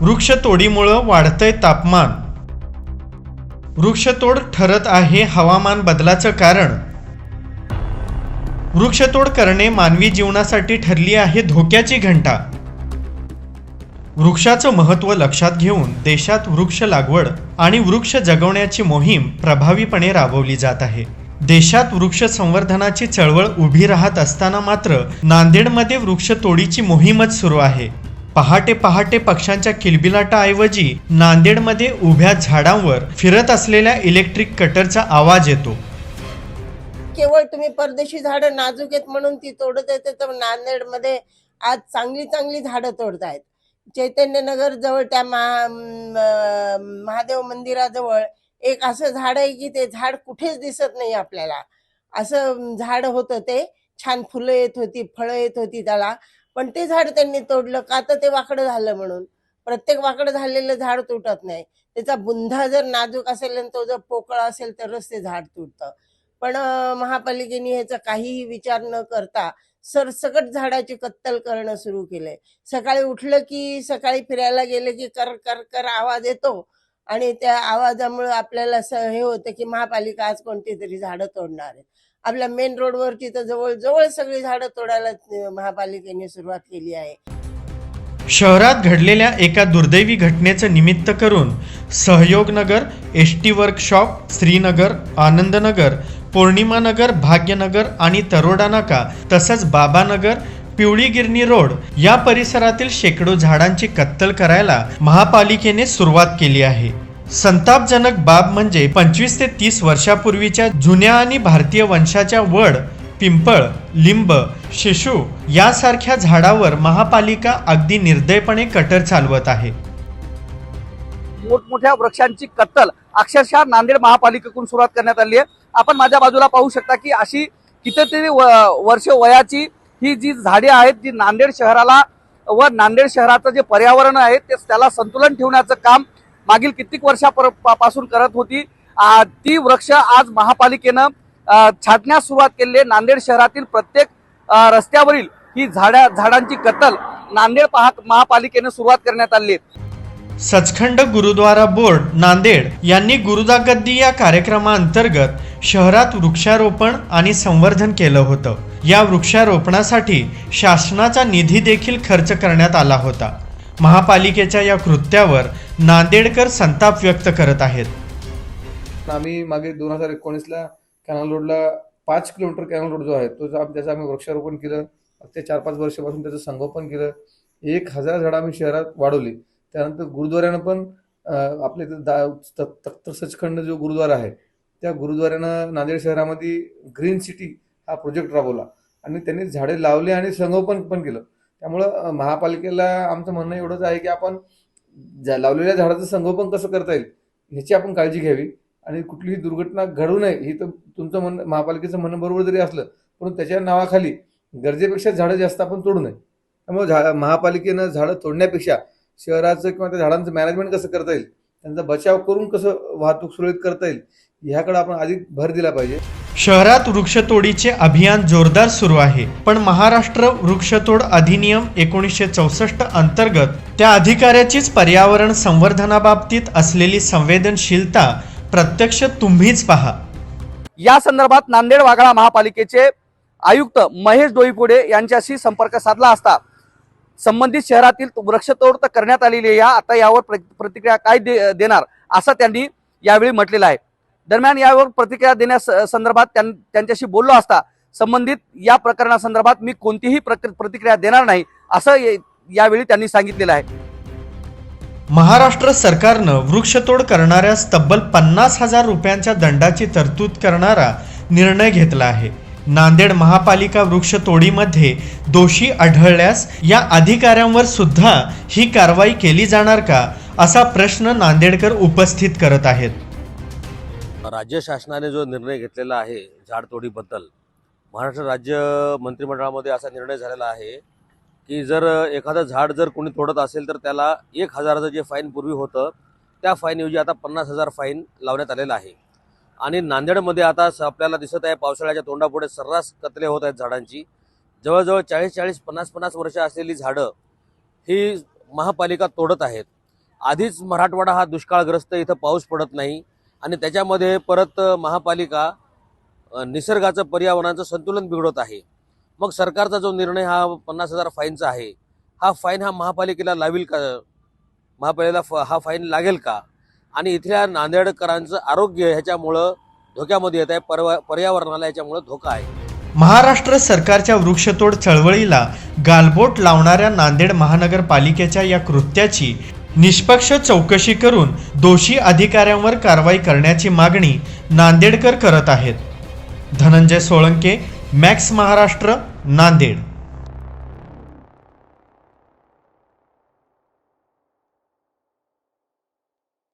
वृक्षतोडीमुळं वाढतंय तापमान. वृक्षतोड ठरत आहे हवामान बदलाचं कारण. वृक्षतोड करणे मानवी जीवनासाठी ठरली आहे धोक्याची घंटा. वृक्षाचं महत्त्व लक्षात घेऊन देशात वृक्ष लागवड आणि वृक्ष जगवण्याची मोहीम प्रभावीपणे राबवली जात आहे. देशात वृक्ष संवर्धनाची चळवळ उभी राहत असताना मात्र नांदेडमध्ये वृक्षतोडीची मोहीमच सुरू आहे. पहाटे पहाटे पक्ष्यांच्या किलबिलाटाऐवजी नांदेडमध्ये उभ्या झाडांवर फिरत असलेल्या इलेक्ट्रिक कटरचा आवाज येतो. केवळ तुम्ही परदेशी झाडं नाजूक आहेत म्हणून ती तोडत येते तर नांदेडमध्ये आज चांगली चांगली झाडं तोडतायत. चैतन्यनगर जवळ त्या महा महादेव मंदिराजवळ एक असं झाड आहे की ते झाड कुठेच दिसत नाही आपल्याला. असं झाड होतं ते. छान फुलं येत होती फळं येत होती त्याला. पण ते झाड त्यांनी तोडलं का तर ते वाकडं झालं म्हणून. प्रत्येक वाकडं झालेलं झाड तुटत नाही. त्याचा बुंधा जर नाजूक असेल आणि तो जर पोकळ असेल तरच ते झाड तुटतं. पण महापालिकेने ह्याचा काहीही विचार न करता सरसकट झाडाची कत्तल करणं सुरू केलंय. सकाळी उठलं की सकाळी फिरायला गेलं की कर कर कर आवाज येतो आणि त्या आवाजामुळे आपल्याला हे होतं की महापालिका आज कोणती तरी झाडं तोडणार आहे. आपल्या मेन रोडवरची तर जवळजवळ सगळी झाडं तोडायला महापालिकेने सुरुवात केली आहे. शहरात घडलेल्या एका दुर्दैवी घटनेचं निमित्त करून Sahyognagar S T workshop Shrinagar Anandnagar Pournimanagar Bhagyanagar आणि तरोडा नाका तसंच बाबानगर पिवळी गिरणी रोड या परिसरातील शेकडो झाडांची कत्तल करायला महापालिकेने सुरुवात केली आहे. संतापजनक बाब म्हणजे पंचवीस ते तीस वर्षापूर्वीच्या जुन्या आणि भारतीय वंशाच्या वड पिंपळ लिंब शिशू यासारख्या झाडावर महापालिका अगदी निर्दयपणे कटर चालवत आहे. मोठमोठ्या वृक्षांची कत्तल अक्षरशः नांदेड महापालिकेकडून सुरुवात करण्यात आली आहे. आपण माझ्या बाजूला पाहू शकता की अशी कितीतरी वर्ष वयाची ही जी झाडे आहेत जी नांदेड शहराला व नांदेड शहराचं जे पर्यावरण आहे ते त्याला संतुलन ठेवण्याचं काम मागील कित्येक वर्षापासून करत होती. ती वृक्ष आज महापालिकेनं छाटण्यास सुरुवात केली आहे. नांदेड शहरातील प्रत्येक रस्त्यावरील ही झाडा झाडांची कत्तल नांदेड महापालिकेने महापालिकेनं सुरुवात करण्यात आली सचखंड गुरुद्वारा बोर्ड नांदेड यांनी गुरुदागद्दी या कार्यक्रमाअंतर्गत शहरात वृक्षारोपण आणि संवर्धन केलं होतं. या वृक्षारोपणासाठी शासनाचा निधी देखील खर्च करण्यात आला होता. महापालिकेच्या या कृत्यावर नांदेडकर संताप व्यक्त करत आहेत. आम्ही मागे दोन हजार एकोणीसला कॅनल रोडला पाच किलोमीटर कॅनल रोड जो आहे तो त्याचं आम्ही वृक्षारोपण केलं ते चार पाच वर्षापासून त्याचं संगोपन केलं. एक हजार झाडं आम्ही शहरात वाढवली. त्यानंतर गुरुद्वाऱ्यानं पण आपले आपल्या इथं दा त- सचखंड जो गुरुद्वारा आहे त्या गुरुद्वाऱ्यानं नांदेड शहरामध्ये ग्रीन सिटी हा प्रोजेक्ट राबवला. आणि त्यांनी झाडे लावले आणि संगोपन पण केलं. त्यामुळं महापालिकेला आमचं म्हणणं एवढंच आहे की आपण ज्या लावलेल्या झाडाचं संगोपन कसं करता येईल ह्याची आपण काळजी घ्यावी. आणि कुठलीही दुर्घटना घडू नये ही तर तुमचं म्हणणं महापालिकेचं म्हणणं बरोबर जरी असलं पण त्याच्या नावाखाली गरजेपेक्षा झाडं जास्त आपण तोडू नये. त्यामुळे झा महापालिकेनं झाडं तोडण्यापेक्षा शहराचं किंवा त्या झाडांचं मॅनेजमेंट कसं करता येईल त्यांचा बचाव करून कसं वाहतूक सुरळीत करता येईल ह्याकडे आपण अधिक भर दिला पाहिजे. शहरात वृक्षतोडीचे अभियान जोरदार सुरू आहे. पण महाराष्ट्र वृक्षतोड अधिनियम एकोणीसशे चौसष्ट अंतर्गत त्या अधिकाऱ्याचीच पर्यावरण संवर्धनाबाबतीत असलेली संवेदनशीलता प्रत्यक्ष तुम्हीच पहा. या संदर्भात नांदेड वाघाळा महापालिकेचे आयुक्त महेश डोईपुडे यांच्याशी संपर्क साधला असता संबंधित शहरातील वृक्षतोड तर करण्यात आलेली आहे या आता यावर प्रतिक्रिया काय दे- देणार असं त्यांनी यावेळी म्हटलेलं आहे. दरम्यान यावर प्रतिक्रिया देण्यास संदर्भात त्यां- त्यांच्याशी बोललो असता संबंधित या प्रकरणासंदर्भात मी कोणतीही प्रक- प्रतिक्रिया देणार नाही असं ये- यावेळी त्यांनी सांगितलेलं आहे. महाराष्ट्र सरकारनं वृक्षतोड करणाऱ्यास तब्बल पन्नास हजार रुपयांच्या दंडाची तरतूद करणारा निर्णय घेतला आहे. नांदेड महापालिका वृक्षतोडीमध्ये दोषी आढळल्यास या अधिकाऱ्यांवर सुद्धा ही कारवाई केली जाणार का असा प्रश्न नांदेडकर उपस्थित करत आहेत. राज्य शासनाने जो निर्णय घेतलेला आहे झाडतोडीबद्दल महाराष्ट्र राज्य मंत्रिमंडळामध्ये असा निर्णय झालेला आहे की जर एखादं झाड जर कोणी तोडत असेल तर त्याला एक हजाराचं जे फाईन पूर्वी होतं त्या फाईनऐवजी आता पन्नास हजार फाईन लावण्यात आलेलं आहे. आणि नांदेडमध्ये आता स- आपल्याला दिसत आहे पावसाळ्याच्या तोंडापुढे सर्रास कत्ले होत आहेत झाडांची. जवळजवळ चाळीस चाळीस पन्नास पन्नास वर्ष असलेली झाडं ही महापालिका तोडत आहेत. आधीच मराठवाडा हा दुष्काळग्रस्त इथं पाऊस पडत नाही. आणि त्याच्यामध्ये परत महापालिका निसर्गाचं पर्यावरणाचं संतुलन बिघडत आहे. मग सरकारचा जो निर्णय हा पन्नास हजार फाईनचा आहे हा फाईन हा महापालिकेला लावेल का? महापालिकेला फ- हा फाईन लागेल का? आणि इथल्या नांदेडकरांचं आरोग्य ह्याच्यामुळं धोक्यामध्ये येत आहे पर्वा पर्यावरणाला याच्यामुळं धोका आहे. महाराष्ट्र सरकारच्या वृक्षतोड चळवळीला गालबोट लावणाऱ्या नांदेड महानगरपालिकेच्या या कृत्याची निष्पक्ष चौकशी करून दोषी अधिकाऱ्यांवर कारवाई करण्याची मागणी नांदेडकर करत आहेत. धनंजय सोळंके मॅक्स महाराष्ट्र नांदेड.